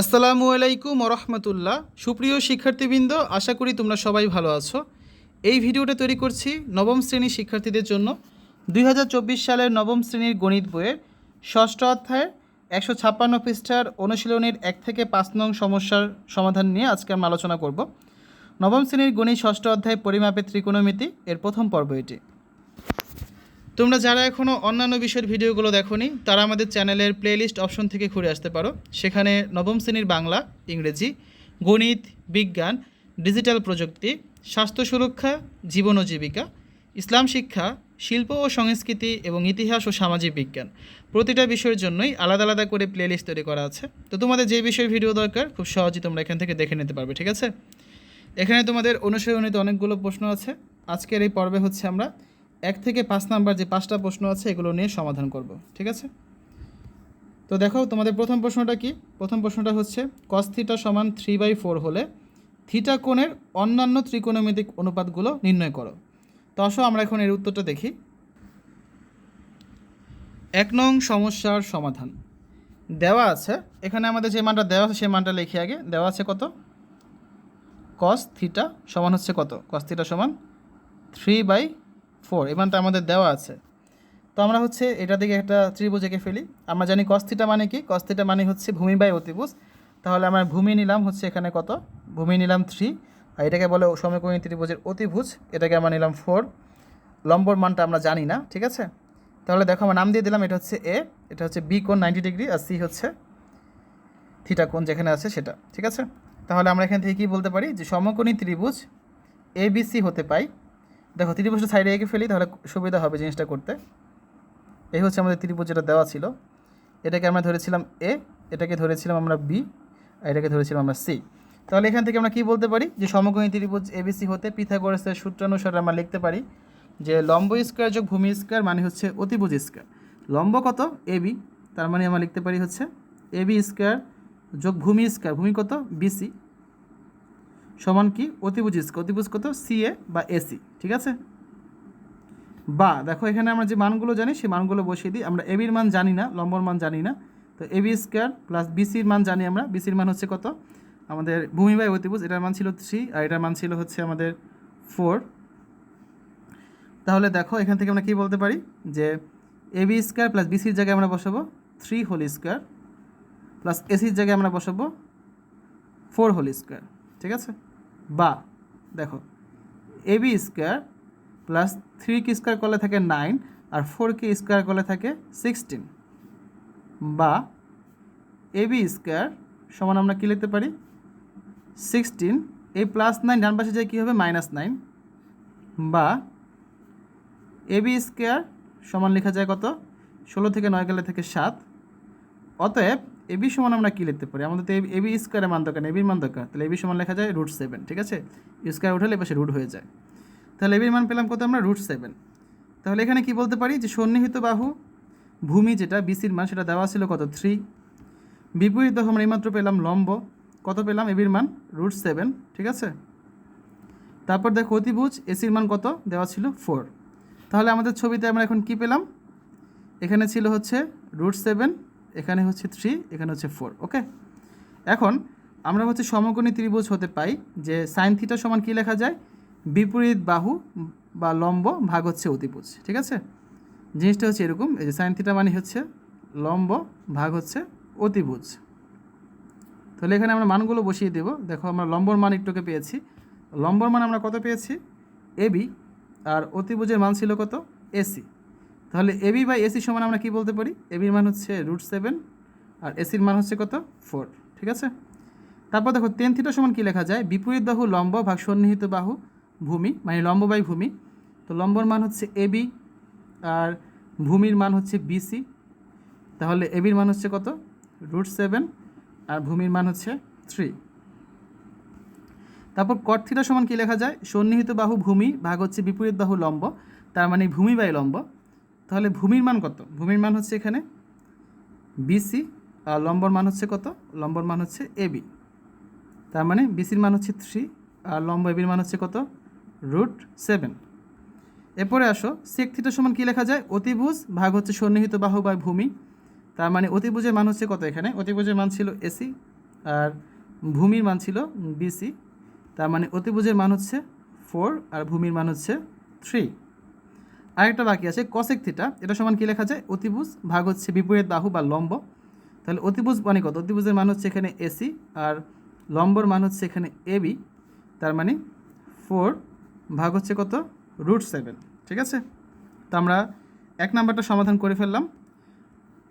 আসসালামু আলাইকুম রহমতুল্লাহ সুপ্রিয় শিক্ষার্থীবৃন্দ, আশা করি তোমরা সবাই ভালো আছো। এই ভিডিওটা তৈরি করছি নবম শ্রেণির শিক্ষার্থীদের জন্য। দুই হাজার চব্বিশ সালের নবম শ্রেণির গণিত বইয়ের ষষ্ঠ অধ্যায়ের একশো ছাপ্পান্ন পৃষ্ঠার অনুশীলনের এক থেকে পাঁচ নং সমস্যার সমাধান নিয়ে আজকে আমরা আলোচনা করব। নবম শ্রেণির গণিত ষষ্ঠ অধ্যায় পরিমাপের ত্রিকোণমিতি, এর প্রথম পর্ব এটি। তোমরা যারা এখনও অন্যান্য বিষয়ের ভিডিওগুলো দেখোনি, তারা আমাদের চ্যানেলের প্লেলিস্ট অপশন থেকে ঘুরে আসতে পারো। সেখানে নবম শ্রেণির বাংলা, ইংরেজি, গণিত, বিজ্ঞান ডিজিটাল প্রযুক্তি, স্বাস্থ্য সুরক্ষা, জীবন ও জীবিকা, ইসলাম শিক্ষা, শিল্প ও সংস্কৃতি এবং ইতিহাস ও সামাজিক বিজ্ঞান। প্রতিটা বিষয়ের জন্যই আলাদা আলাদা করে প্লেলিস্ট তৈরি করা আছে। তো তোমাদের যে বিষয়ের ভিডিও দরকার, খুব সহজেই তোমরা এখান থেকে দেখে নিতে পারবে, ঠিক আছে? এখানে তোমাদের অনুশীলনীতে অনেকগুলো প্রশ্ন আছে। আজকের এই পর্বে হচ্ছে আমরা এক থেকে পাঁচ নাম্বার যে পাঁচটা প্রশ্ন আছে, এগুলো নিয়ে সমাধান করব, ঠিক আছে? তো দেখো, তোমাদের প্রথম প্রশ্নটা কি? প্রথম প্রশ্নটা হচ্ছে কস থিটা সমান থ্রি বাই ফোর হলে থিটা কোণের অন্যান্য ত্রিকোণমিতিক অনুপাতগুলো নির্ণয় করো। তো আসো, আমরা এখন এর উত্তরটা দেখি। এক নং সমস্যার সমাধান। দেওয়া আছে, এখানে আমাদের যে মানটা দেওয়া আছে, সেই মানটা লিখে আগে। দেওয়া আছে কত? কস থিটা সমান হচ্ছে কত? কস থিটা সমান থ্রি বাই ফোর, এই মানটা আমাদের দেওয়া আছে। তো আমরা হচ্ছে এটা দিকে একটা ত্রিভুজ এঁকে ফেলি। আমরা জানি কস্থিটা মানে কি? কস্থিটা মানে হচ্ছে ভূমি বাই অতিভুজ। তাহলে আমরা ভূমি নিলাম হচ্ছে এখানে কত? ভূমি নিলাম থ্রি আর এটাকে বলে সমকোণী ত্রিভুজের অতিভুজ। এটাকে আমরা নিলাম ফোর লম্বর মানটা আমরা জানি না, ঠিক আছে? তাহলে দেখো আমরা নাম দিয়ে দিলাম, এটা হচ্ছে এ এটা হচ্ছে বি কোণ নাইনটি ডিগ্রি আর সি হচ্ছে থিটা কোণ যেখানে আছে সেটা, ঠিক আছে? তাহলে আমরা এখান থেকে কী বলতে পারি? যে সমকোণী ত্রিভুজ এ বি সি হতে পাই। দেখো, ত্রিভুজটা সাইডে এঁকে ফেলি, তাহলে সুবিধা হবে জিনিসটা করতে। এই হচ্ছে আমাদের ত্রিভুজ যেটা দেওয়া ছিল। এটাকে আমরা ধরেছিলাম এ এটাকে ধরেছিলাম আমরা বি আর এটাকে ধরেছিলাম আমরা সি তাহলে এখান থেকে আমরা কি বলতে পারি? যে সমকোণী ত্রিভুজ এবিসি হতে পিথাগোরাসের সূত্রানুসারে আমরা লিখতে পারি যে লম্ব স্কোয়ার যোগ ভূমি স্কোয়ার মানে হচ্ছে অতিভুজ স্কোয়ার লম্ব কত? এবি তার মানে আমরা লিখতে পারি হচ্ছে এবি স্কোয়ার যোগ ভূমি স্কোয়ার ভূমি কত? বিসি সমান কি? অতিভুজ স্কোয়ার। অতিভুজ কত? সি এ বা এসি ঠিক আছে? বা, দেখো এখানে আমরা যে মানগুলো জানি, সেই মানগুলো বসিয়ে দিই। আমরা এবির মান জানি না, লম্বর মান জানি না। তো এবি স্কোয়ার প্লাস বিসির মান জানি আমরা। বিসির মান হচ্ছে কত? আমাদের ভূমি বাই অতিভুজ। এটার মান ছিল থ্রি আর এটার মান ছিল হচ্ছে আমাদের ফোর তাহলে দেখো, এখান থেকে আমরা কী বলতে পারি? যে এবি স্কোয়ার প্লাস বিসির জায়গায় আমরা বসাবো থ্রি হোল স্কোয়ার প্লাস এসির জায়গায় আমরা বসাবো ফোর হোল স্কোয়ার ঠিক আছে? বা, দেখো এবি স্কোয়ার প্লাস থ্রি কে স্কোয়ার করলে থাকে নাইন আর ফোর কে স্কোয়ার করলে থাকে সিক্সটিন। বা এবি স্কোয়ার সমান আমরা কী লিখতে পারি? সিক্সটিন এই প্লাস নাইন, ডান পাশে যায় কী হবে? Minus nine. বা এবি স্কোয়ার সমান লেখা যায় কত? ষোলো থেকে নয় গেলে থেকে সাত। অতএব এবি সমান আমরা কী লিখতে পারি? আমাদের তো এবি স্কোয়ারের মান দরকার এবির মান দরকার। তাহলে এবি সমান লেখা যায় রুট সেভেন ঠিক আছে? স্কোয়ার উঠালে এপাশে রুট হয়ে যায়। তাহলে এবির মান পেলাম কত আমরা? রুট সেভেন তাহলে এখানে কি বলতে পারি? যে সন্নিহিত বাহু, ভূমি যেটা বিসির মান, সেটা দেওয়া ছিল কত? থ্রি বিপরীত বাহু আমরা এইমাত্র পেলাম লম্ব। কত পেলাম? এবির মান রুট সেভেন ঠিক আছে? তারপর দেখো অতিভুজ এসির মান কত? দেওয়া ছিল ফোর তাহলে আমাদের ছবিতে আমরা এখন কি পেলাম? এখানে ছিল হচ্ছে রুট সেভেন এখানে হচ্ছে থ্রি এখানে হচ্ছে ফোর ওকে এখন আমরা হচ্ছে সমকোণী ত্রিভুজ হতে পাই যে সাইন থিটা সমান কী লেখা যায়? বিপরীত বাহু বা লম্ব ভাগ হচ্ছে অতিভুজ, ঠিক আছে? জিনিসটা হচ্ছে এরকম, এই যে সাইন থিটা মানে হচ্ছে লম্ব ভাগ হচ্ছে অতিভুজ। তাহলে এখানে আমরা মানগুলো বসিয়ে দেবো। দেখো আমরা লম্বর মান একটুকে পেয়েছি। লম্বর মান আমরা কত পেয়েছি? এবি আর অতিভুজের মান ছিল কত? এসি তাহলে এবি বাই এসি সমান আমরা কি বলতে পারি? এবির মান হচ্ছে রুট সেভেন আর এসির মান হচ্ছে কত? ফোর ঠিক আছে? তারপর দেখো টেন থিটা সমান কী লেখা যায়? বিপরীত বাহু লম্ব ভাগ সন্নিহিত বাহু ভূমি মানে লম্ব বাই ভূমি। তো লম্বর মান হচ্ছে এবি আর ভূমির মান হচ্ছে বিসি তাহলে এবির মান হচ্ছে কত? রুট সেভেন আর ভূমির মান হচ্ছে থ্রি তারপর কট থিটা সমান কী লেখা যায়? সন্নিহিত বাহু ভূমি ভাগ হচ্ছে বিপরীত বাহু লম্ব, তার মানে ভূমি বাই লম্ব। তাহলে ভূমির মান কত? ভূমির মান হচ্ছে এখানে বিসি আর লম্বর মান হচ্ছে কত? লম্বর মান হচ্ছে এবি তার মানে বিসির মান হচ্ছে থ্রি আর লম্ব এবির মান হচ্ছে কত? রুট সেভেন এরপরে আসো সেক সমান কী লেখা যায়? অতিভুজ ভাগ হচ্ছে সন্নিহিত বাহু বা ভূমি। তার মানে অতিভুজের মান হচ্ছে কত এখানে? অতিভুজের মান ছিল এসি আর ভূমির মান ছিল বিসি তার মানে অতিভুজের মান হচ্ছে ফোর আর ভূমির মান হচ্ছে থ্রি আরেকটা বাকি আছে কসেক থিটা এটা সমান কী লেখা যায় অতিভুজ ভাগ হচ্ছে বিপরীত বাহু বা লম্ব। তাহলে অতিভুজ মানে কত? অতিভুজের মান হচ্ছে এখানে এসি আর লম্বর মান হচ্ছে এখানে এবি তার মানে ফোর ভাগ হচ্ছে কত? রুট সেভেন ঠিক আছে? তো আমরা এক নাম্বারটা সমাধান করে ফেললাম।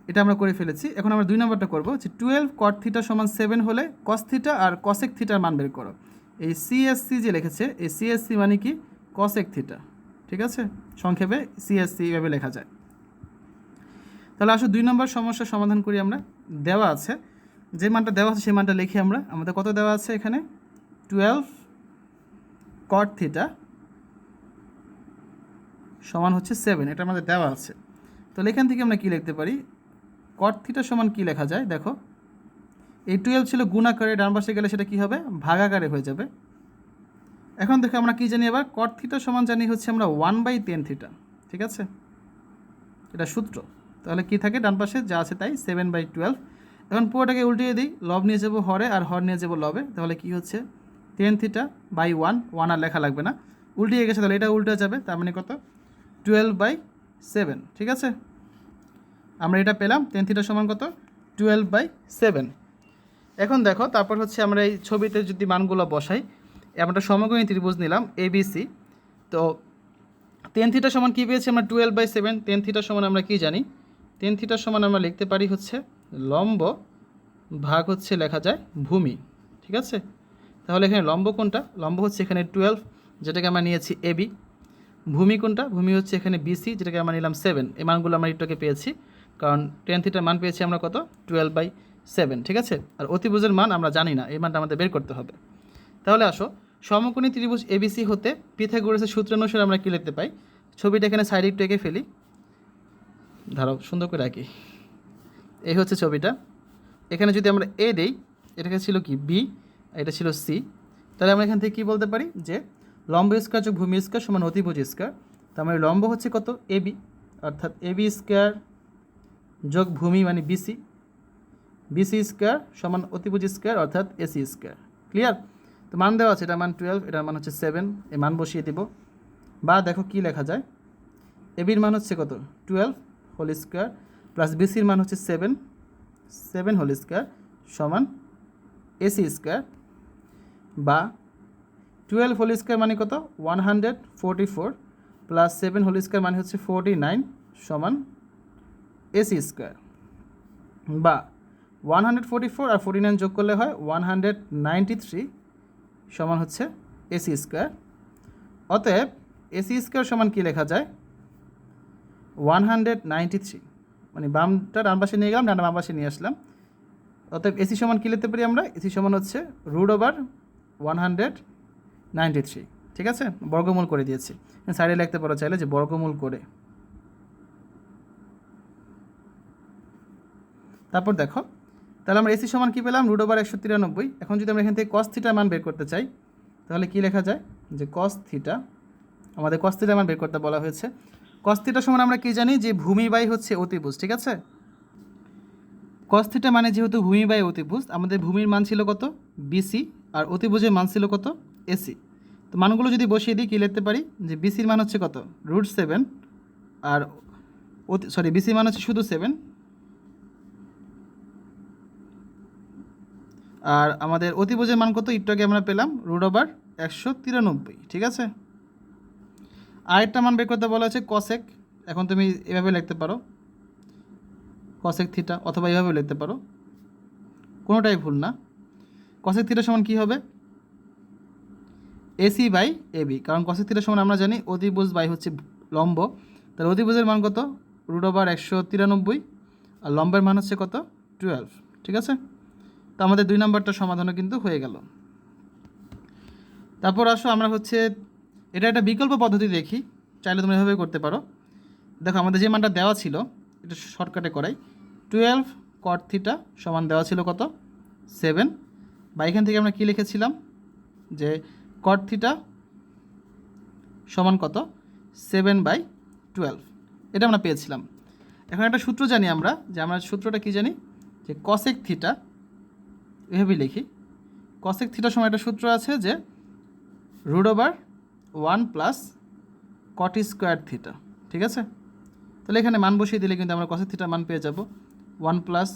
এটা আমরা করে ফেলেছি। এখন আমরা দুই নম্বরটা করব, যে টুয়েলভ কট থিটা সমান সেভেন হলে কস থিটা আর কসেক থিটার মান বের করো। এই সিএসসি যে লিখেছে, এই সিএসসি মানে কি? কসেক থিটা ঠিক আছে? সংক্ষেপে সিএসসি এভাবে লেখা যায়। তাহলে আসো দুই নম্বর সমস্যার সমাধান করি আমরা। দেওয়া আছে। যে মানটা দেওয়া আছে সেই মানটা লিখি আমরা। আমাদের কত দেওয়া আছে এখানে? টুয়েলভ কট থিটা সমান হচ্ছে সেভেন এটা আমাদের দেওয়া আছে। তাহলে এখান থেকে আমরা কী লিখতে পারি? কট থিটা সমান কী লেখা যায়? দেখো। এই টুয়েলভ ছিল গুণাকারে ডান পাশে গেলে সেটা কী হবে? ভাগাকারে হয়ে যাবে। এখন দেখো আমরা কী জানি এবার? কট থিটা সমান জানি হচ্ছে আমরা ওয়ান বাই টেন থিটা ঠিক আছে? এটা সূত্র। তাহলে কী থাকে? ডান পাশে যা আছে তাই সেভেন বাই টুয়েলভ এখন পুরোটাকে উল্টিয়ে দিই। লব নিয়ে যাব হরে আর হর নিয়ে যাব লবে। তাহলে কী হচ্ছে? Tan theta by one one আর লেখা লাগবে না। উল্টিয়ে গেছে, তাহলে এটা উল্টে যাবে। তার মানে কত? টুয়েলভ বাই সেভেন ঠিক আছে? আমরা এটা পেলাম। টেন থিটার সমান কত? টুয়েলভ বাই সেভেন এখন দেখো, তারপর হচ্ছে আমরা এই ছবিতে যদি মানগুলো বসাই আমরা সমকোণী ত্রিভুজ নিলাম এবিসি তো টেন থিটার সমান কী পেয়েছি আমরা? টুয়েলভ বাই সেভেন টেন থিটার সমান আমরা কী জানি? টেন থিটার সমান আমরা লিখতে পারি হচ্ছে লম্ব ভাগ হচ্ছে লেখা যায় ভূমি, ঠিক আছে? তাহলে এখানে লম্ব কোনটা? লম্ব হচ্ছে এখানে টুয়েলভ যেটাকে আমরা নিয়েছি এবি ভূমি কোনটা? ভূমি হচ্ছে এখানে বিসি যেটাকে আমরা নিলাম সেভেন এই মানগুলো আমরা একটুকে পেয়েছি, কারণ টেন থিটার মান পেয়েছি আমরা কত? টুয়েলভ বাই সেভেন ঠিক আছে? আর অতিভুজের মান আমরা জানি না, এই মানটা আমাদের বের করতে হবে। তাহলে আসো সমকোণী ত্রিভুজ এবিসি হতে পিথাগোরাসের সূত্র অনুসারে আমরা কী লিখতে পাই? ছবিটা এখানে সাইড একটু এঁকে ফেলি। ধরো, সুন্দর করে রাখি এই হচ্ছে ছবিটা। এখানে যদি আমরা এ দেই, এটাকে ছিল কি? বি এটা ছিল সি তাহলে আমরা এখান থেকে কী বলতে পারি? যে লম্ব স্কোয়ার যোগ ভূমি স্কোয়ার সমান অতিভুজ স্কোয়ার। তার মানে লম্ব হচ্ছে কত? এবি অর্থাৎ এবি স্কোয়ার যোগ ভূমি মানে বিসি বিসি স্কোয়ার সমান অতিভুজ স্কোয়ার, অর্থাৎ এসি স্কোয়ার। ক্লিয়ার তো মান দেওয়া আছে, এটা মান টুয়েলভ এটার মান হচ্ছে সেভেন এই মান বসিয়ে দিব। বা দেখো কি লেখা যায়? এবির মান হচ্ছে কত? টুয়েলভ হোল স্কোয়ার প্লাস বিসির মান হচ্ছে সেভেন সেভেন হোল স্কোয়ার সমান এসি স্কোয়ার বা টুয়েলভ হোল স্কোয়ার মানে কত? One hundred forty four plus seven whole square মানে হচ্ছে ফোরটি নাইন সমান এসি স্কোয়ার বা ওয়ান হান্ড্রেড ফোরটি ফোর আর ফোরটি নাইন যোগ করলে হয় ওয়ান হান্ড্রেড নাইনটি থ্রি সমান হচ্ছে এসি স্কোয়ার। অতএব এসি স্কোয়ার সমান কী লেখা যায়? One hundred ninety three. মানে বামটা ডান পাশে নিয়ে গেলাম, ডান বাম নিয়ে আসলাম। অতএব এসি সমান কী লিখতে পারি আমরা? এসি সমান হচ্ছে root over one hundred ninety three. ঠিক আছে? বর্গমূল করে দিয়েছি। সাইডে লিখতে পারো চাইলে যে বর্গমূল করে। তারপর দেখো তাহলে আমরা এসি সমান কী পেলাম? রুট ওভার একশো তিরানব্বই। এখন যদি আমরা এখান থেকে কস থিটার মান বের করতে চাই, তাহলে কী লেখা যায়? যে কস থিটা আমাদের কস থিটার মান বের করতে বলা হয়েছে। কস থিটার সমান আমরা কী জানি? যে ভূমি বাই হচ্ছে অতিভুজ, ঠিক আছে? কস থিটা মানে যেহেতু ভূমি বাই অতিভুজ, আমাদের ভূমির মান ছিল কত? বিসি আর অতিভুজের মান ছিল কত? এসি তো মানগুলো যদি বসিয়ে দিই, কী লিখতে পারি? যে বিসির মান হচ্ছে কত? রুট সেভেন আর সরি বিসির মান হচ্ছে শুধু সেভেন আর আমাদের অতিভুজের মান কত? ইটটাকে আমরা পেলাম রুট ওভার একশো তিরানব্বই, ঠিক আছে? আরেকটা মান বের করতে বলা হয়েছে কসেক এখন তুমি এভাবে লিখতে পারো। কসেক থিটা অথবা এভাবে লিখতে পারো। কোনোটাই ভুল না। কসেক থিটা সমান কী হবে? এসি বাই এবি কারণ কসেক থিটা সমান আমরা জানি অতিভুজ বাই হচ্ছে লম্ব। তাহলে অতিভুজের মান কত? রুট ওভার একশো তিরানব্বই, আর লম্বের মান হচ্ছে কত? টুয়েলভ ঠিক আছে? তো আমাদের দুই নম্বরটা সমাধানও কিন্তু হয়ে গেল। তারপর আসো আমরা হচ্ছে, এটা একটা বিকল্প পদ্ধতি দেখি, চাইলে তুমি এভাবে করতে পারো। দেখো, আমাদের যে মানটা দেওয়া ছিল, এটা শর্টকাটে করাই। টুয়েলভ কট থিটা সমান দেওয়া ছিল কত? সেভেন বা এখান থেকে আমরা কী লিখেছিলাম? যে কট থিটা সমান কত? সেভেন বাই টুয়েলভ এটা আমরা পেয়েছিলাম। এখন একটা সূত্র জানি আমরা, যে আমরা সূত্রটা কী জানি? যে কসেক থিটা এভাবেই লিখি। কসেক থিটার সময় একটা সূত্র আছে যে root over one plus cot square theta ঠিক আছে? তাহলে এখানে মান বসিয়ে দিলে কিন্তু আমরা কসেক থিটার মান পেয়ে যাব। ওয়ান প্লাস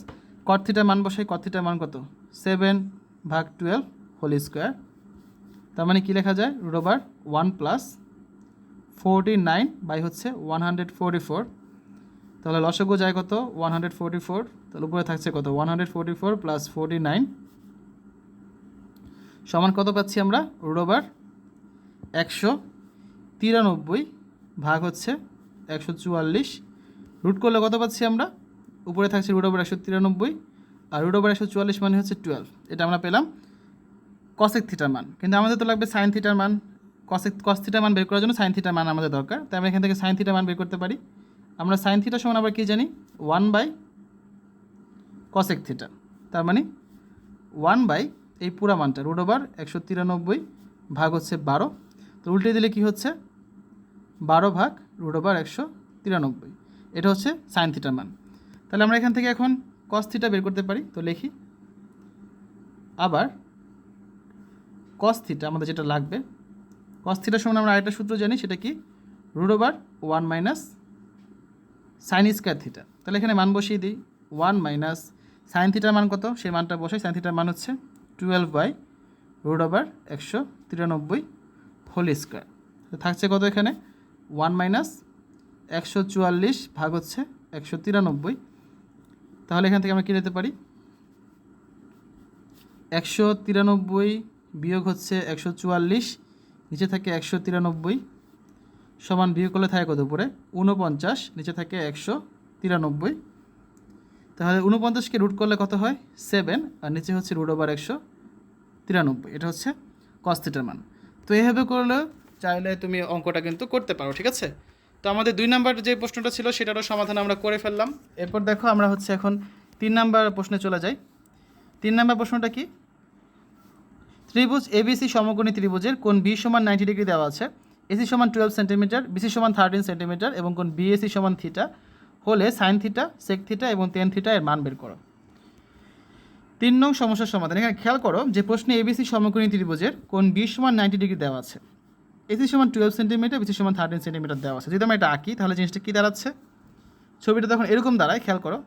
কট থিটার মান বসাই কট থিটার মান কত? সেভেন ভাগ টুয়েলভ হোল স্কোয়ার তার মানে কী লেখা যায়? Root over one plus forty nine by হচ্ছে ওয়ান হান্ড্রেড ফোরটি ফোর তাহলে লসগো যায় কত? ওয়ান হান্ড্রেড ফোরটি ফোর তাহলে উপরে থাকছে কত? One hundred forty four plus forty nine সমান কত পাচ্ছি আমরা? রুট ওভার একশো তিরানব্বই ভাগ হচ্ছে একশো চুয়াল্লিশ। রুট করলে কত পাচ্ছি আমরা? উপরে থাকছে রুট ওভার একশো তিরানব্বই আর রুট ওভার একশো চুয়াল্লিশ মানে হচ্ছে টুয়েলভ এটা আমরা পেলাম কসেক থিটার মান। কিন্তু আমাদের তো লাগবে সাইন থিটার মান। কসেক কস থিটার মান বের করার জন্য সাইন থিটার মান আমাদের দরকার। তাই আমরা এখান থেকে সাইন থিটার মান বের করতে পারি। আমরা সাইন থিটার সমান আবার কী জানি? ওয়ান বাই কসেক থিটা তার মানে ওয়ান বাই এই পুরা মানটা রুট ওভার একশো তিরানব্বই ভাগ হচ্ছে বারো। তো উল্টে দিলে কি হচ্ছে? বারো ভাগ রুট ওভার একশো তিরানব্বই। এটা হচ্ছে সাইন থিটার মান। তাহলে আমরা এখান থেকে এখন কস থিটা বের করতে পারি। তো লিখি। আবার কস থিটা আমাদের যেটা লাগবে কস থিটার সমান আমরা আরেকটা সূত্র জানি, সেটা কি? Root over one minus sine square theta তাহলে এখানে মান বসিয়ে দিই। ওয়ান মাইনাস সাইন থিটার মান কত? সেই মানটা বসাই। সাইন থিটার মান হচ্ছে টুয়েলভ বাই রুট ওভার একশো তিরানব্বই হোল স্কোয়ার থাকছে কত এখানে? ওয়ান মাইনাস একশো চুয়াল্লিশ ভাগ হচ্ছে একশো তিরানব্বই। তাহলে এখান থেকে আমরা কী নিতে পারি? একশো তিরানব্বই বিয়োগ হচ্ছে একশো চুয়াল্লিশ, নিচে থাকে একশো তিরানব্বই, সমান বিয়োগ করলে থাকে কত উপরে? উনপঞ্চাশ, নিচে থাকে একশো তিরানব্বই। তাহলে উনপঞ্চাশকে রুট করলে কত হয়? সেভেন আর নিচে হচ্ছে রুট ওভার একশো তিরানব্বই। এটা হচ্ছে কস্তিটার মান। তো এইভাবে করলে চাইলে তুমি অঙ্কটা কিন্তু করতে পারো, ঠিক আছে? তো আমাদের দুই নাম্বার যে প্রশ্নটা ছিল সেটারও সমাধান আমরা করে ফেললাম। এরপর দেখো আমরা হচ্ছে এখন তিন নাম্বার প্রশ্নে চলে যাই। তিন নাম্বার প্রশ্নটা কি? ত্রিভুজ এবিসি সমকোণী ত্রিভুজের কোন বি সমান নাইনটি ডিগ্রি দেওয়া আছে। এসি সমান টুয়েলভ সেন্টিমিটার বিসি সমান থার্টিন সেন্টিমিটার এবং কোন বিএসি সমান থিটা হলে সাইন থিটা সেক থিটা এবং টেন থিটা এর মান বের করো। তিন নং সমস্যার সমাধান। এখানে খেয়াল করো যে প্রশ্নে এবিসি সমকোণী ত্রিভুজের কোন বি সমান নাইনটি ডিগ্রি দেওয়া আছে। এসি সমান টুয়েলভ সেন্টিমিটার বিসি সমান থার্টিন সেন্টিমিটার দেওয়া আছে। যদি আমরা এটা আঁকি, তাহলে জিনিসটা কী দাঁড়াচ্ছে? ছবিটা তখন এরকম দাঁড়ায়, খেয়াল করো।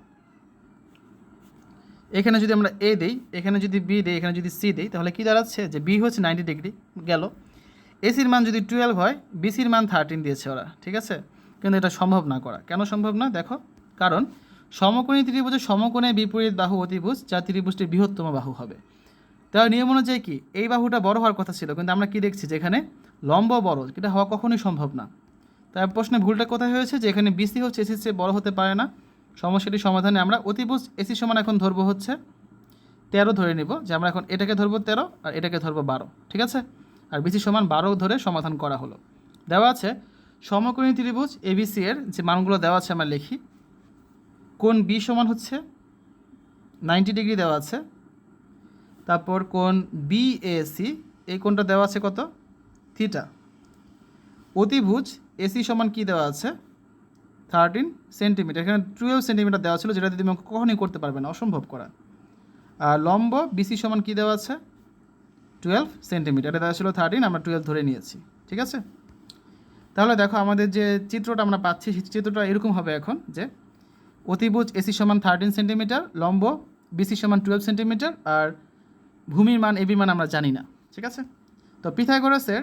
এখানে যদি আমরা এ দিই, এখানে যদি বি দিই, এখানে যদি সি দিই, তাহলে কী দাঁড়াচ্ছে? যে বি হচ্ছে নাইনটি ডিগ্রি গেল। এসির মান যদি টুয়েলভ হয় বিসির মান থার্টিন দিয়েছে ওরা, ঠিক আছে? কিন্তু এটা সম্ভব না করা। কেন সম্ভব না? দেখো, কারণ সমকোণী ত্রিভুজের সমকোণে বিপরীত বাহু অতিভুজ যা ত্রিভুজটির বৃহত্তম বাহু হবে। তার নিয়ম অনুযায়ী কি? এই বাহুটা বড় হওয়ার কথা ছিল, কিন্তু আমরা কি দেখছি যে এখানে লম্ব বড় এটা হওয়া কখনোই সম্ভব না। তার প্রশ্নে ভুলটা কোথায় হয়েছে? যে এখানে বিসি হচ্ছে এসির চেয়ে বড় হতে পারে না। সমস্যাটি সমাধানে আমরা অতিভুজ এসি সমান এখন ধরবো হচ্ছে তেরো ধরে নিব, যে আমরা এখন এটাকে ধরবো তেরো আর এটাকে ধরবো বারো, ঠিক আছে? আর বিসি সমান বারো ধরে সমাধান করা হলো। দেওয়া আছে সমকোণী ত্রিভুজ এবিসি এর যে মানগুলো দেওয়া আছে আমরা লিখি। কোন বি সমান হচ্ছে নাইনটি ডিগ্রি দেওয়া আছে। তারপর কোন বিএসি এই কোনটা দেওয়া আছে কত? থিটা অতিভুজ এসি সমান কি দেওয়া আছে? থার্টিন সেন্টিমিটার এখানে টুয়েলভ সেন্টিমিটার দেওয়া ছিল যেটা তুমি কখনোই করতে পারবে না, অসম্ভব করা। আর লম্ব বিসি সমান কি দেওয়া আছে? টুয়েলভ সেন্টিমিটার এটা দেওয়া ছিল থার্টিন আমরা টুয়েলভ ধরে নিয়েছি। ঠিক আছে? তাহলে দেখো আমাদের যে চিত্রটা আমরা পাচ্ছি, সেই চিত্রটা এরকম হবে এখন যে অতিভুজ এসি সমান থার্টিন সেন্টিমিটার লম্ব বিসি সমান টুয়েলভ সেন্টিমিটার আর ভূমির মান এবির মান আমরা জানি না, ঠিক আছে? তো পিথাগোরাসের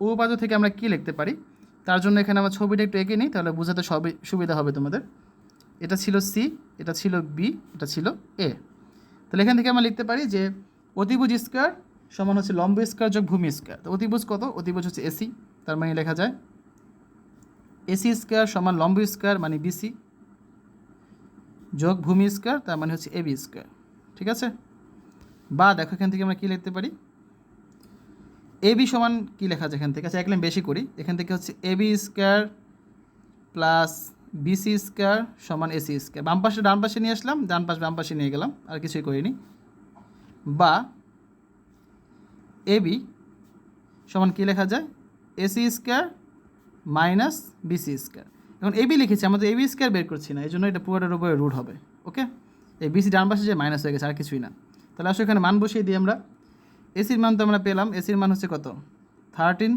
উপপাদ্য থেকে আমরা কি লিখতে পারি? তার জন্য এখানে আমরা ছবিটা একটু এঁকে নিই, তাহলে বোঝাতে সবই সুবিধা হবে তোমাদের। এটা ছিল সি এটা ছিল বি এটা ছিল এ তাহলে এখান থেকে আমরা লিখতে পারি যে অতিভুজ স্কোয়ার সমান হচ্ছে লম্ব স্কোয়ার যোগ ভূমি স্কোয়ার তো অতিভুজ কত? অতিভুজ হচ্ছে এসি তার মানে লেখা যায় এসি স্কোয়ার সমান লম্ব স্কোয়ার মানে বিসি যোগ ভূমি স্কোয়ার, তার মানে হচ্ছে এবি স্কোয়ার। ঠিক আছে? বা দেখো এখান থেকে আমরা কী লিখতে পারি? এবি সমান কী লেখা আছে এখান থেকে? আচ্ছা এক লাইন বেশি করি। এখান থেকে হচ্ছে AB square plus BC square সমান এসি স্কোয়ার। বাম পাশে, ডান পাশে নিয়ে আসলাম, ডান পাশ, বাম পাশে নিয়ে গেলাম, আর কিছুই করিনি। বা এবি সমান কী লেখা যায়? AC square minus BC square. এখন এবি লিখেছি আমাদের এবি স্কোয়ার বের করছি না এই জন্য এটা পুরোটার উপরে রুট হবে, ওকে? এই বিসি ডান পাশে যে মাইনাস হয়ে গেছে, আর কিছুই না। তাহলে আসলে এখানে মান বসিয়ে দিই আমরা। এসির মান তো আমরা পেলাম এসির মান হচ্ছে কত? থার্টিন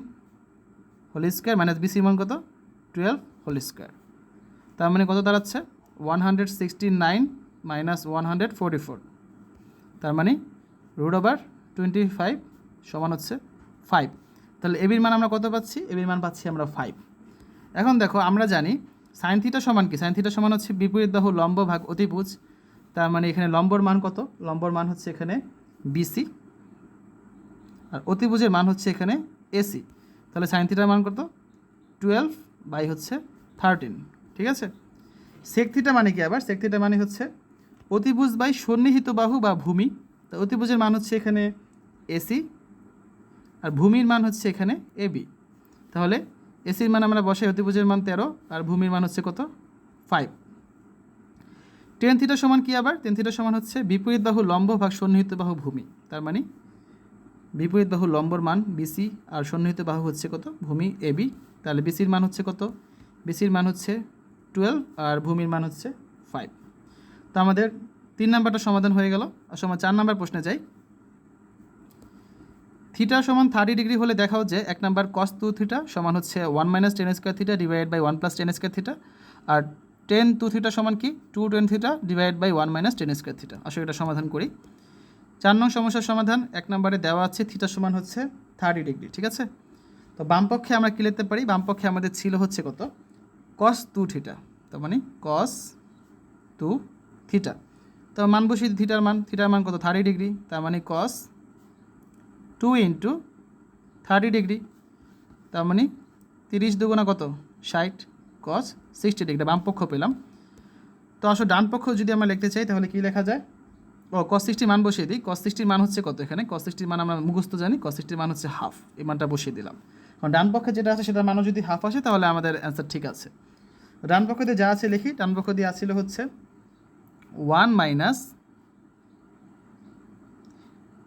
হোল স্কোয়ার মাইনাস বিসির মান কত? টুয়েলভ হোল স্কোয়ার তার মানে কত দাঁড়াচ্ছে? One hundred sixty nine minus one hundred forty four তার মানে রুট ওভার টোয়েন্টি ফাইভ সমান হচ্ছে ফাইভ তাহলে এবির মান আমরা কত পাচ্ছি? এবির মান পাচ্ছি আমরা ফাইভ এখন দেখো, আমরা জানি সাইন থিটা সমান কি? সাইন থিটা সমান হচ্ছে বিপরীত বাহু লম্ব ভাগ অতিভুজ। তার মানে এখানে লম্বর মান কত? লম্বর মান হচ্ছে এখানে বিসি আর অতিভুজের মান হচ্ছে এখানে এসি তাহলে সাইন থিটার মান কত? টুয়েলভ বাই হচ্ছে থার্টিন ঠিক আছে? সেক থিটা মানে কি আবার? সেক থিটা মানে হচ্ছে অতিভুজ বাই সন্নিহিত বাহু বা ভূমি। তো অতিভুজের মান হচ্ছে এখানে এসি আর ভূমির মান হচ্ছে এখানে এবি তাহলে এসির মান আমরা বসাই অতিভুজের মান তেরো, আর ভূমির মান হচ্ছে কত? ফাইভ টেন থিটা সমান কি আবার? টেন থিটা সমান হচ্ছে বিপরীত বাহু লম্ব ভাগ সন্নিহিত বাহু ভূমি। তার মানে বিপরীত বাহু লম্বর মান বিসি আর সন্নিহিত বাহু হচ্ছে কত? ভূমি এবি তাহলে বিসির মান হচ্ছে কত? বিসির মান হচ্ছে টুয়েলভ আর ভূমির মান হচ্ছে ফাইভ তো আমাদের তিন নাম্বারটা সমাধান হয়ে গেল। আর সময় চার নাম্বার প্রশ্নে যাই। থিটা সমান থার্টি ডিগ্রি হলে দেখাও যে এক নাম্বার কস টু থিটা সমান হচ্ছে one minus tan square theta divide by one plus tan square theta R tan two theta সমান কি? Two tan theta divide by one minus tan square theta আসলে এটা সমাধান করি। চার নং সমস্যার সমাধান, এক নম্বরে দেওয়া আছে থিটা সমান হচ্ছে থার্টি ডিগ্রি ঠিক আছে? তো বাম পক্ষে আমরা কী লিখতে পারি? বামপক্ষে আমাদের ছিল হচ্ছে কত? কস টু থিটা তার মানে কস টু থিটা তো মান বসি থিটার মান থিটার মান কত? থার্টি ডিগ্রি তার মানে cos two into thirty degree, তার মানে তিরিশ দুগুণা কত? ষাট কস সিক্সটি ডিগ্রি, বাম পক্ষ পেলাম। তো আসলে ডান পক্ষ যদি আমরা লিখতে চাই, তাহলে কী লেখা যায়? ও কস মান বসিয়ে দিই। কস সিক্সটির মান হচ্ছে কত এখানে? কস সিক্সটির মান আমরা মুখস্থ জানি। কস সিক্সটির মান হচ্ছে হাফ এই মানটা বসিয়ে দিলাম। কারণ ডান পক্ষে যেটা আছে, সেটার মানও যদি হাফ আসে, তাহলে আমাদের অ্যান্সার ঠিক আছে। ডান পক্ষ দিয়ে যা আছে লিখি। ডান পক্ষ দিয়ে আসছিল হচ্ছে one minus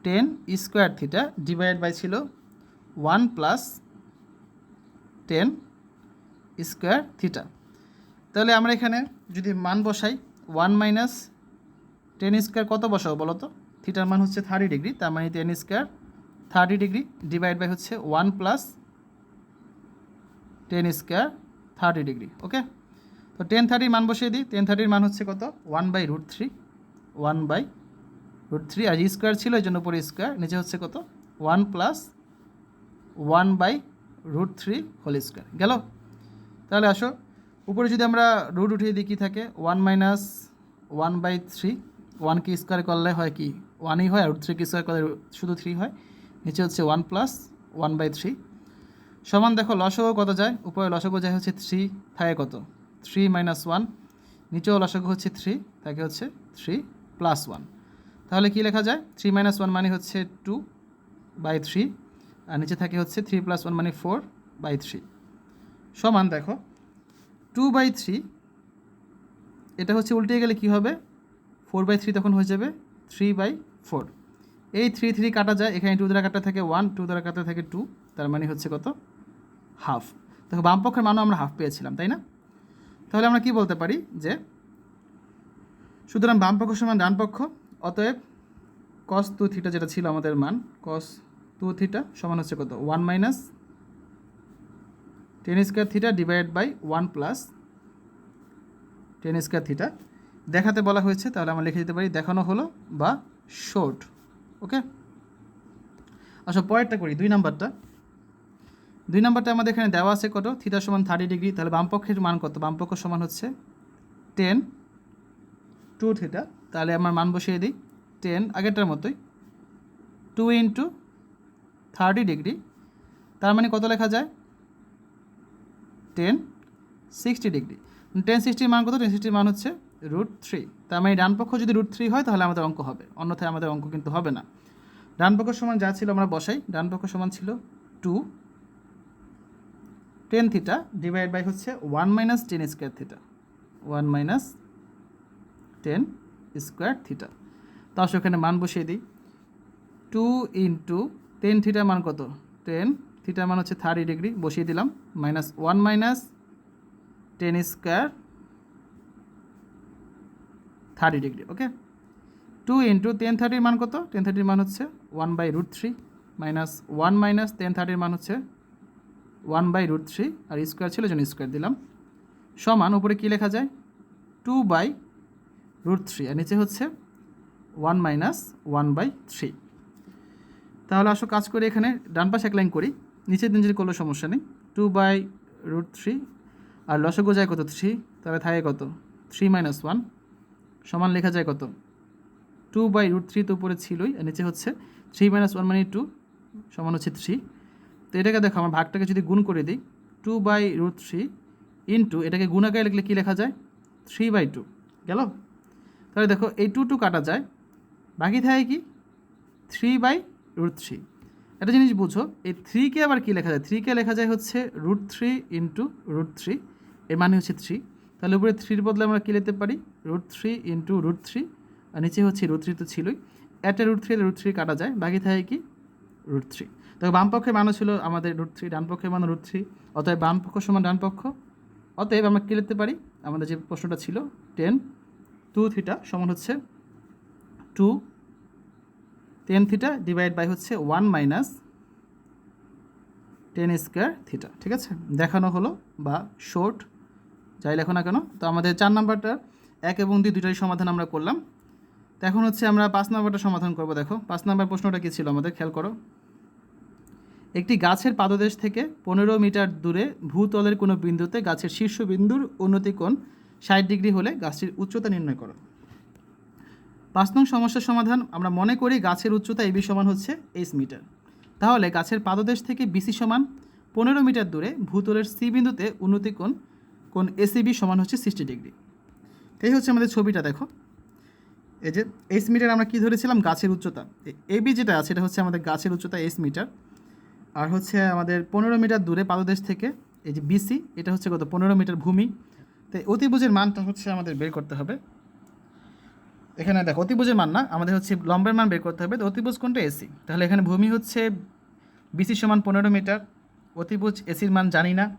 tan square theta divide by ছিল one plus tan square theta. তাহলে আমরা এখানে যদি মান বসাই, ওয়ান মাইনাস টেন স্কোয়ার কত বসাবো বলো তো? থিটার মান হচ্ছে থার্টি ডিগ্রি, তার মানে tan square thirty degree divide by হচ্ছে one plus tan square thirty degree, okay? তো টেন থার্টির মান বসিয়ে দিই, টেন থার্টির মান হচ্ছে কত? One by root three, one by root three R square ছিল, এই জন্য উপরে স্কোয়ার নিচে হচ্ছে কত? One plus one by root three whole square গেল? তাহলে আসো, উপরে যদি আমরা রুট উঠিয়ে দিই, কী থাকে? One minus one by three ওয়ানকে স্কোয়ার করলে হয় কি? ওয়ানই হয়, আর রুট থ্রিকে স্কোয়ার করলে শুধু থ্রি হয়। নিচে হচ্ছে one plus one by three সমান দেখো লসগো কত যায়? উপরে লসগো যায় হচ্ছে থ্রি থাকে কত? থ্রি মাইনাস ওয়ান নিচেও লসগো হচ্ছে থ্রি থাকে হচ্ছে থ্রি প্লাস ওয়ান তাহলে কী লেখা যায়? থ্রি মাইনাস ওয়ান মানে হচ্ছে টু বাই থ্রি আর নিচে থাকে হচ্ছে থ্রি প্লাস ওয়ান মানে ফোর বাই থ্রি সমান দেখো টু বাই থ্রি এটা হচ্ছে উল্টে গেলে কি হবে? ফোর বাই থ্রি তখন হয়ে যাবে থ্রি বাই ফোর এই থ্রি থ্রি কাটা যায়, এখানে টু দ্বারা কাটা থাকে ওয়ান টু দ্বারা কাটা থাকে টু তার মানে হচ্ছে কত? হাফ দেখো, বাম পক্ষের মানও আমরা হাফ পেয়েছিলাম, তাই না? তাহলে আমরা কি বলতে পারি? যে, সুতরাং বাম পক্ষ সমান ডান পক্ষ অতএব কস টু থিটা যেটা ছিল আমাদের মান কস টু থিটা সমান হচ্ছে কত? One minus tan square theta divide by one plus tan square theta দেখাতে বলা হয়েছে, তাহলে আমরা লিখে দিতে পারি, দেখানো হলো বা শর্ট ওকে আচ্ছা পরেরটা করি, দুই নাম্বারটা। দুই নাম্বারটা আমাদের এখানে দেওয়া আছে কত? থিটা সমান থার্টি ডিগ্রি তাহলে বামপক্ষের মান কত? বামপক্ষ সমান হচ্ছে টেন টু থিটা তাহলে আমার মান বসিয়ে দিই টেন আগেরটার মতোই। টু ইন্টু থার্টি ডিগ্রি তার মানে কত লেখা যায়? টেন সিক্সটি ডিগ্রি টেন সিক্সটির মান কত? টেন সিক্সটির মান হচ্ছে রুট থ্রি তার মানে ডান পক্ষ যদি রুট থ্রি হয়, তাহলে আমাদের অঙ্ক হবে। অন্যথায় আমাদের অঙ্ক কিন্তু হবে না। ডান পক্ষ সমান যা ছিল আমরা বসাই। ডান পক্ষ সমান ছিল two tan theta divide by হচ্ছে one minus tan square theta one minus tan square theta. তাও সেখানে মান বসিয়ে দিই। টু ইন্টু টেন থিটার মান কত? টেন। থিটার মান হচ্ছে থার্টি ডিগ্রি। বসিয়ে দিলাম। Minus one minus tan square thirty degree, okay? Two into tan থার্টির মান কত? টেন থার্টির মান হচ্ছে one by root three. Minus one minus tan থার্টির মান হচ্ছে ওয়ান বাই রুট থ্রি। আর স্কোয়ার ছিল, জন্য স্কোয়ার দিলাম। সমান উপরে কী লেখা যায়? Two by root three. আর নিচে হচ্ছে one minus one by three. তাহলে আসো কাজ করি এখানে, ডান পাশে এক লাইন করি। নিচের দিন যদি করলে সমস্যা নেই। Two by root three. আর লসগো যায় কত? থ্রি। তাহলে থাকে কত? Three minus one. সমান লেখা যায় কত? টু বাই রুট থ্রি তো উপরে ছিলই। আর নিচে হচ্ছে থ্রি মাইনাস ওয়ান মানে টু। সমান হচ্ছে থ্রি। তো এটাকে দেখো, আমার ভাগটাকে যদি গুণ করে দিই, two by root three into, এটাকে গুণাকারে লিখলে কী লেখা যায়? Three by two. গেল? তাহলে দেখো এই টু টু কাটা যায়। বাকি থাকে কি? থ্রি বাই রুট থ্রি একটা জিনিস বুঝো, এই থ্রিকে আবার কী লেখা যায়? থ্রিকে লেখা যায় হচ্ছে root three into root three এর মানে হচ্ছে থ্রি তাহলে উপরে থ্রির বদলে আমরা কী লিখতে পারি? Root three into root three আর নিচে হচ্ছে রুট থ্রি তো ছিলই। একটা রুট থ্রি রুট থ্রি কাটা যায়। বাকি থাকে কি? রুট থ্রি তো বাম পক্ষের মানও ছিল আমাদের রুট থ্রি ডান পক্ষের মানও রুট থ্রি অতএব বাম পক্ষ সমান ডান পক্ষ। অতএব আমরা কী লিখতে পারি? আমাদের যে প্রশ্নটা ছিল টেন টু থিটা সমান হচ্ছে two tan theta divide by হচ্ছে one minus tan square theta ঠিক আছে? দেখানো হলো বা শর্ট যাই লেখো না কেন, তো আমাদের চার নাম্বারটা এক এবং দুই দুটাই সমাধান আমরা করলাম। তো এখন হচ্ছে আমরা পাঁচ নাম্বারটা সমাধান করব, দেখো। পাঁচ নাম্বার প্রশ্নটা কী ছিল আমাদের? খেয়াল করো। একটি গাছের পাদদেশ থেকে পনেরো মিটার দূরে ভূতলের কোনো বিন্দুতে গাছের শীর্ষ বিন্দুর কোণ ষাট ডিগ্রি হলে গাছটির উচ্চতা নির্ণয় করো। পাঁচ নং সমস্যার সমাধান, আমরা মনে করি গাছের উচ্চতা এবি সমান হচ্ছে এইচ মিটার। তাহলে গাছের পাদদেশ থেকে বিসি সমান পনেরো মিটার দূরে ভূতলের সি বিন্দুতে উন্নতি কোণ কোণ এসিবি সমান হচ্ছে সিক্সটি ডিগ্রি। এই হচ্ছে আমাদের ছবিটা, দেখো। এই যে এইচ মিটার আমরা কী ধরেছিলাম? গাছের উচ্চতা। এবি যেটা আছে, এটা হচ্ছে আমাদের গাছের উচ্চতা এইচ মিটার। আর হচ্ছে আমাদের পনেরো মিটার দূরে পাদদেশ থেকে এই যে বিসি এটা হচ্ছে কত? পনেরো মিটার ভূমি। তো অতিভুজের মানটা হচ্ছে আমাদের বের করতে হবে। এখানে দেখো, অতিভুজের মান না, আমাদের হচ্ছে লম্বের মান বের করতে হবে। তো অতিভুজ কোনটা? এসি। তাহলে এখানে ভূমি হচ্ছে বিসি সমান পনেরো মিটার। অতিভুজ, এসির মান জানি না।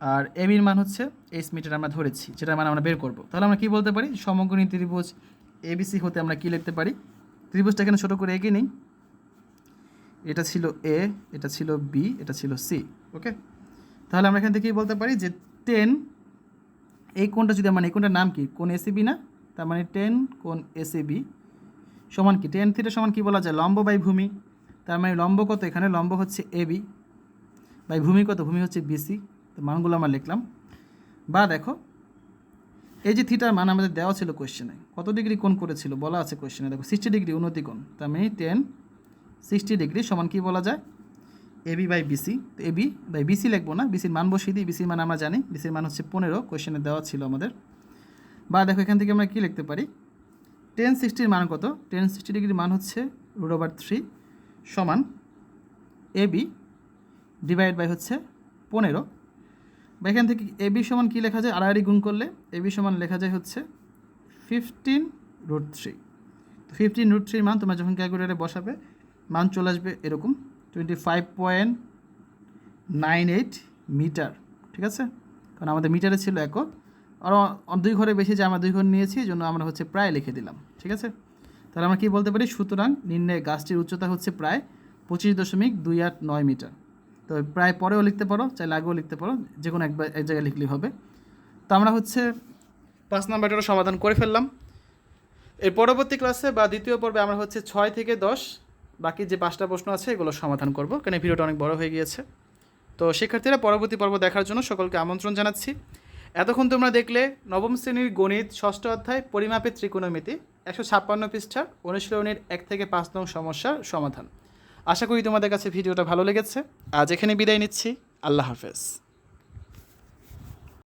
আর এবির মান হচ্ছে এইচ মিটার আমরা ধরেছি যেটা মান আমরা বের করব। তাহলে আমরা কী বলতে পারি? সমগ্রী ত্রিভুজ এবিসি হতে আমরা কী লিখতে পারি? ত্রিভুজটা এখানে ছোটো করে এগিয়ে নিই। এটা ছিল এ, এটা ছিল বি, এটা ছিল সি, ওকে? তাহলে আমরা এখান থেকে কী বলতে পারি যে টেন এই কোনটা যদি মানে এই কোনটার নাম কি? কোন এসিবি না? তার মানে টেন কোন এসিবি সমান কি? টেন থিটা সমান কি বলা যায়? লম্ব বাই ভূমি। তার মানে লম্ব কত? এখানে লম্ব হচ্ছে এবি বাই ভূমি কত? ভূমি হচ্ছে বিসি তো মানগুলো আমরা লিখলাম। বা দেখো, এই যে থিটার মান আমাদের দেওয়া ছিল কোয়েশ্চেনে কত ডিগ্রি কোণ করেছিল? বলা আছে কোয়েশ্চেনে দেখো সিক্সটি ডিগ্রি উন্নতি কোণ। তার মানে টেন সিক্সটি ডিগ্রি সমান কি বলা যায়? এবি বাই বিসি তো এবি বাই বিসি লিখব না বিসির মান বসিয়ে দিই বিসির মান আমরা জানি বিসির মান হচ্ছে পনেরো কোয়েশ্চেনে দেওয়া ছিল আমাদের। বা দেখো এখান থেকে আমরা কী লিখতে পারি? টেন সিক্সটির মান কত? টেন সিক্সটি ডিগ্রির মান হচ্ছে রুট ওভার থ্রি সমান এবি ডিভাইড বাই হচ্ছে পনেরো। বা এখান থেকে এবি সমান কী লেখা যায়? আড়াআড়ি গুণ করলে এবি সমান লেখা যায় হচ্ছে ফিফটিন রুট থ্রি তো ফিফটিন রুট থ্রির মান তোমরা যখন ক্যালকুলেটারে বসাবে, মান চলে আসবে এরকম। Twenty five point nine eight metre, ঠিক আছে? কারণ আমাদের মিটারে ছিল একক। আর দুই ঘরে বেশি যে আমরা দুই ঘর নিয়েছি জন্য আমরা হচ্ছে প্রায় লিখে দিলাম, ঠিক আছে? তাহলে আমরা কী বলতে পারি? সুতরাং নির্ণয় গাছটির উচ্চতা হচ্ছে প্রায় পঁচিশ দশমিক দুই আট নয় মিটার। তো প্রায় পরেও লিখতে পারো, চাইলে আগেও লিখতে পারো, যে কোনো একবার এক জায়গায় লিখলেই হবে। তো আমরা হচ্ছে পাঁচ নাম্বারটারও সমাধান করে ফেললাম। এর পরবর্তী ক্লাসে বা দ্বিতীয় পর্বে আমরা হচ্ছে ছয় থেকে দশ বাকি যে পাঁচটা প্রশ্ন আছে, এগুলো সমাধান করব। এই ভিডিওটা অনেক বড় হয়ে গিয়েছে। তো শিক্ষার্থীরা পরবর্তী পর্ব দেখার জন্য সকলকে আমন্ত্রণ জানাচ্ছি। এতক্ষণ তোমরা দেখলে নবম শ্রেণির গণিত ষষ্ঠ অধ্যায় পরিমাপের ত্রিকোণমিতি, একশো ছাপ্পান্ন পৃষ্ঠার অনুশীলনের এক থেকে পাঁচ নং সমস্যার সমাধান। আশা করি তোমাদের কাছে ভিডিওটা ভালো লেগেছে। আজ এখানে বিদায় নিচ্ছি। আল্লাহ হাফেজ।